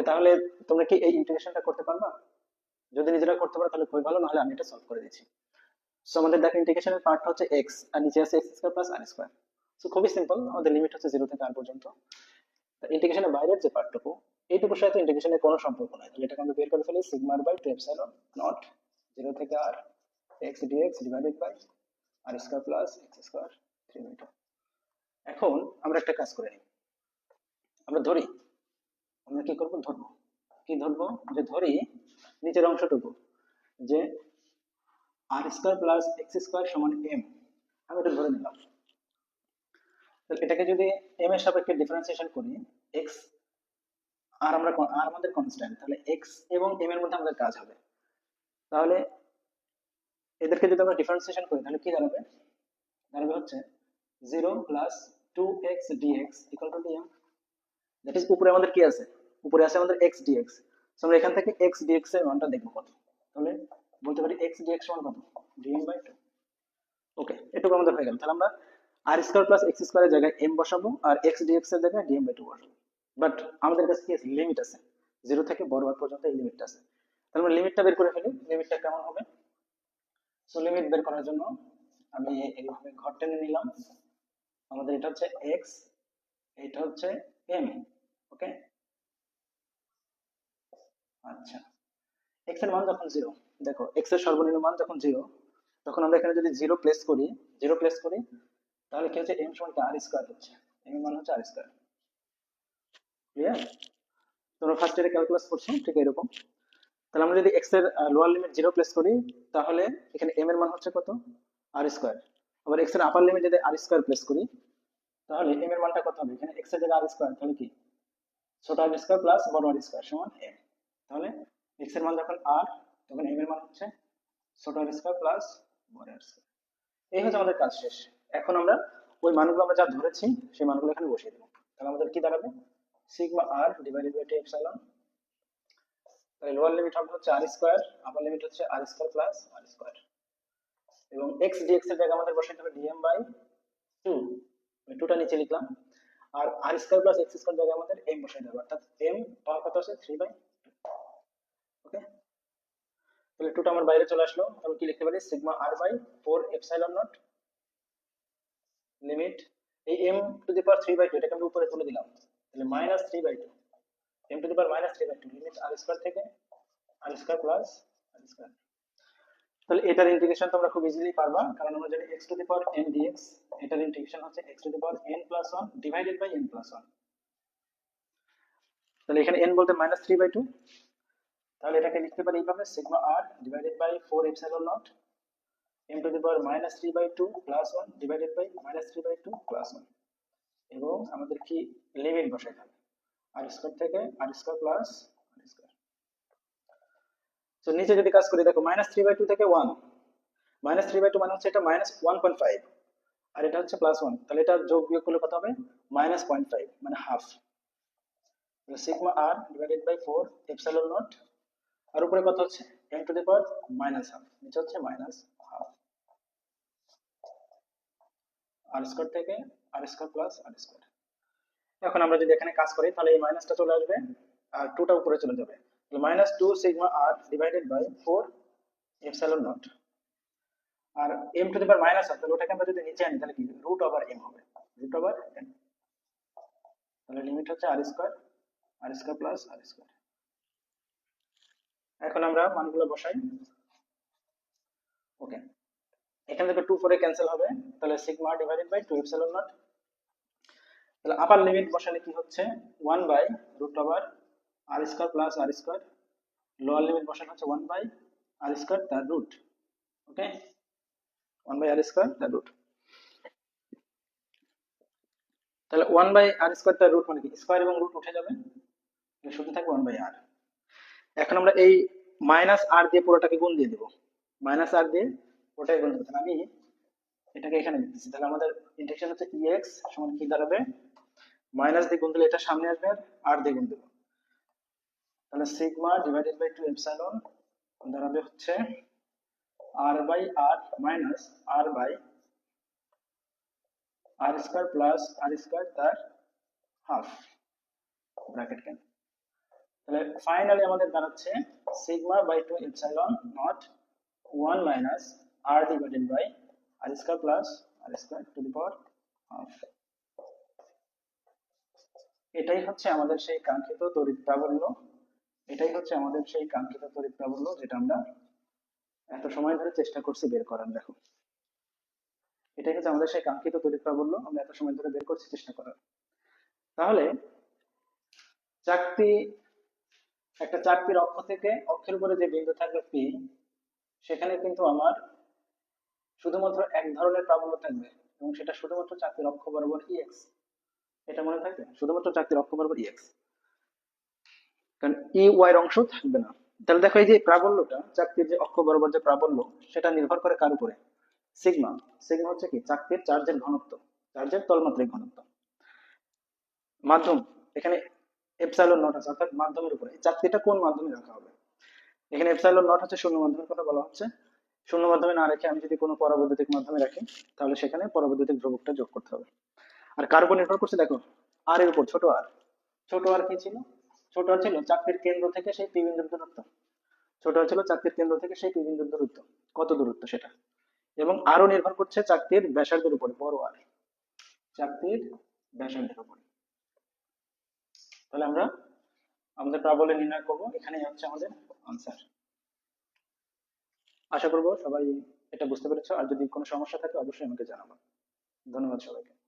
ওকে, তাহলে তোমরা কি এই ইন্টিগ্রেশনটা করতে পারবা? যদি নিজেরা করতে পারো, তাহলে খুবই ভালো, নাহলে আমি এটা সলভ করে দিচ্ছি। সো আমাদের দেখো ইন্টিগ্রেশনের পার্ট হচ্ছে x, আর নিচে আছে x square plus r square so খুবই সিম্পল আমাদের লিমিট হচ্ছে 0 থেকে r পর্যন্ত। ইন্টিগ্রেশনের বাইরের যে পার্টটুকু এইটুকুর সাথে ইন্টিগ্রেশনের কোনো সম্পর্ক নাই। তাহলে এটাকে আমরা বের করে ফেলি sigma r by 2 epsilon naught 0 থেকে r, x dx divided by r square plus x square 3 by 2 এখন, আমরা একটা কাজ করে নিই। আমরা ধরি আমরা কি করব? ধরবো। কি ধরবো? যে ধরি নিচের অংশটুকু, যে r square plus x square সমান এম আমি এটা ধরে নিলাম। তাহলে এটাকে যদি এম এর সাপেক্ষে ডিফারেন্সিয়েশন করি এক্স আর আমরা আর আমাদের কনস্ট্যান্ট তাহলে এক্স এবং এম এর মধ্যে আমাদের কাজ হবে। তাহলে এদেরকে যদি আমরা ডিফারেন্সিয়েশন করি, তাহলে কি দাঁড়াবে? দাঁড়াবে হচ্ছে zero plus two x dx equal to dm that is উপরে আমাদের কি আছে? উপরে আছে আমাদের এক্স ডিএক্স আমরা এখান থেকে এক্স ডিএক্স এর মানটা দেখব কত। তাহলে বলতে পারি এক্স ডিএক্স সমান কত? ডিএম বাই টু ওকে এটুকু আমাদের হয়ে গেল। তাহলে আমরা আর স্কোয়ার প্লাস এক্স স্কোয়ারের জায়গায় এম বসাবো আর এক্স ডিএক্স এর জায়গায় ডিএম বাই টু বসাবো। বাট আমাদের কাছে কি লিমিট আছে। জিরো থেকে বড় আর পর্যন্ত এই লিমিটটা আছে। তাহলে আমরা লিমিটটা বের করে ফেলি। লিমিটটা কেমন হবে? সো লিমিট বের করার জন্য আমি এইভাবে ঘর টেনে নিলাম। আমাদের এটা হচ্ছে এক্স এটা হচ্ছে এম ওকে আচ্ছা। এক্সের মান যখন জিরো দেখো এক্সের সর্বনিম্ন মান যখন জিরো তখন আমরা এখানে যদি জিরো প্লেস করি জিরো প্লেস করি, তাহলে কি হচ্ছে? এম সমান আর স্কোয়ার হচ্ছে। এম মান হচ্ছে আর স্কোয়ার ক্লিয়ার তোমরা ফার্স্ট ইয়ারে ক্যালকুলাস করছ, ঠিক এরকম। তাহলে আমরা যদি এক্সের লোয়ার লিমিট জিরো প্লেস করি, তাহলে এখানে এম এর মান হচ্ছে কত? আর স্কোয়ার আবার এক্সের আপার লিমিট যদি আর স্কোয়ার প্লেস করি, তাহলে এম এর মানটা কত হবে? এখানে এক্সের জায়গায় আর স্কোয়ার তাহলে কি? ছোট আর স্কোয়ার প্লাস বড় আর স্কোয়ার সমান এম তাহলে এক্সের মান যখন আর তখন এম এর মান হচ্ছে ছোট আর স্কোয়ার প্লাস বড় আর স্কোয়ার এই হচ্ছে আমাদের কাজ শেষ। এখন আমরা ওই মানগুলো আমরা যা ধরেছি, সেই মানগুলো এখানে বসিয়ে দেবো। তাহলে আমাদের কি দাঁড়াবে sigma r divided by t epsilon তাহলে লোয়ার লিমিট হবে হচ্ছে আর স্কোয়ার আপার লিমিট হচ্ছে r square plus r square এবং এক্স ডিএক্স এর জায়গায় আমাদের বসাতে হবে ডিএম বাই টু টুটা নিচে লিখলাম। আর r square plus x square জায়গায় আমাদের এম বসাতে হবে। অর্থাৎ এম পাওয়ার কত আছে থ্রি বাই তাহলে টুটা আমার বাইরে চলে আসলো। আমি কি লিখতে পারি? Sigma r by four epsilon naught limit এই m to the power three by two এটাকে আমি উপরে তুলে দিলাম। তাহলে minus three by two m to the power minus three by two limit r square থেকে r square plus r square তাহলে এটার ইন্টিগ্রেশন তোমরা খুব ইজিলি পারবা, কারণ আমরা জানি x to the power n dx, এটার ইন্টিগ্রেশন হচ্ছে x to the power n plus 1 divided by n plus 1 তাহলে এখানে n বলতে মাইনাস থ্রি বাই টু তাহলে এটাকে লিখতে পারি এইভাবে sigma r divided by four epsilon naught m to the power minus three by two plus one divided by minus three by two plus one এবং আমাদের কি লিমিট বসাই হবে আর স্কোয়ার থেকে r square plus r square তো নিচে যদি কাজ করি, দেখো মাইনাস থ্রি বাই টু থেকে one minus three by two মানে হচ্ছে এটা মাইনাস ওয়ান পয়েন্ট ফাইভ আর এটা হচ্ছে প্লাস ওয়ান তাহলে এটা যোগ বিয়োগ করলে কত হবে? মাইনাস পয়েন্ট ফাইভ মানে half sigma r divided by four epsilon naught আর উপরে কত হচ্ছে? M to the power minus half নিচে হচ্ছে মাইনাস হাফ আর স্কোয়ার থেকে r square plus r square এখন আমরা যদি এখানে কাজ করি, তাহলে এই মাইনাসটা চলে আসবে, আর টুটা উপরে চলে যাবে। Minus two sigma r divided by four epsilon naught R m to the power minus half তাহলে ওটাকে আমরা যদি নিচে আনি, তাহলে কি? রুট ওভার এম হবে। রুট ওভার এম তাহলে লিমিট হচ্ছে r square r square plus r square এখন আমরা মানগুলো বসাই। ওকে এখান থেকে টু ফোরে ক্যান্সেল হবে। তাহলে sigma divided by two epsilon naught তাহলে আপার লিমিট বসালে কি হচ্ছে? One by root over r square plus r square lower limit বসানো হচ্ছে ওয়ান বাই আর স্কোয়ার তার root okay one by r square তার রুট তাহলে ওয়ান বাই আর স্কোয়ার তার রুট মানে কি? স্কোয়ার এবং রুট উঠে যাবে। শুধু থাকবে ওয়ান বাই আর এখন আমরা এই মাইনাস আর দিয়ে পুরোটাকে গুণ দিয়ে দেবো। মাইনাস আর দিয়ে পুরোটাকে গুণ দেবো। আমি এটাকে এখানে দিতেছি তাহলে আমাদের ইন্টিগ্রেশন হচ্ছে ইএক্স সমান কি দাঁড়াবে? মাইনাস দিয়ে গুণ দিলে এটা সামনে আসবে আর দিয়ে গুণ দেবো। তাহলে sigma divided by two epsilon দাঁড়াবে হচ্ছে r by r minus r by r square plus r square তার হাফ ব্র্যাকেট কেন? তাহলে ফাইনালি আমাদের দাঁড়াচ্ছে sigma by two epsilon naught one minus r divided by r square plus r square to the power half এটাই হচ্ছে আমাদের সেই কাঙ্ক্ষিত তড়িৎ প্রাবল্য। এটাই হচ্ছে আমাদের সেই কাঙ্ক্ষিত তড়িৎ প্রাবল্য যেটা আমরা এত সময় ধরে চেষ্টা করছি বের করার, দেখো। এটাই হচ্ছে আমাদের সেই কাঙ্ক্ষিত তড়িৎ প্রাবল্য, আমরা এত সময় ধরে বের করছি চেষ্টা করার। তাহলে চাকতি একটা চাকতির অক্ষ থেকে অক্ষের উপরে যে বিন্দু থাকবে পি সেখানে কিন্তু আমার শুধুমাত্র এক ধরনের প্রাবল্য থাকবে এবং সেটা শুধুমাত্র চাকতির অক্ষ বরাবর ইএক্স এটা মনে থাকবে? শুধুমাত্র চাকতির অক্ষ বরাবর ইএক্স কারণ ই ওয়াই এর অংশ থাকবে না। তাহলে দেখো এই যে প্রাবল্যটা চাকরির যে অক্ষ বরাবর যে প্রাবল্য, সেটা নির্ভর করে কার উপরে? সিগমা। সিগমা হচ্ছে কি? চাকরির চার্জের ঘনত্ব, চার্জের তলমাত্রিক ঘনত্ব। মাধ্যম, এখানে এপসাইলন নট আছে, অর্থাৎ মাধ্যমের উপরে। এই চাকতিটা কোন মাধ্যমে রাখা হবে? এখানে এপসাইলন নট হচ্ছে শূন্য মাধ্যমের কথা বলা হচ্ছে। শূন্য মাধ্যমে না রেখে আমি যদি কোনো পরাবৈদ্যুতিক মাধ্যমে রাখি, তাহলে সেখানে পরাবৈদ্যুতিক ধ্রুবকটা যোগ করতে হবে। আর কার উপর নির্ভর করছে? দেখো আর এর উপর, ছোট আর ছোট আর কি ছিল? ছোট আর ছিল চাকরির কেন্দ্র থেকে সেই পি বিন্দুর দূরত্ব। ছোট আর ছিল চাকরির কেন্দ্র থেকে সেই পি বিন্দুর দূরত্ব। কত দূরত্ব সেটা? এবং আরও নির্ভর করছে চাকতির ব্যাসার্ধের উপরে, বড় আর চাকতির ব্যাসার্ধের উপরে। তাহলে আমরা আমাদের প্রাবল্য নির্ণয় করব। এখানেই হচ্ছে আমাদের আনসার আশা করব সবাই এটা বুঝতে পেরেছ। আর যদি কোনো সমস্যা থাকে, অবশ্যই আমাকে জানাব। ধন্যবাদ সবাইকে।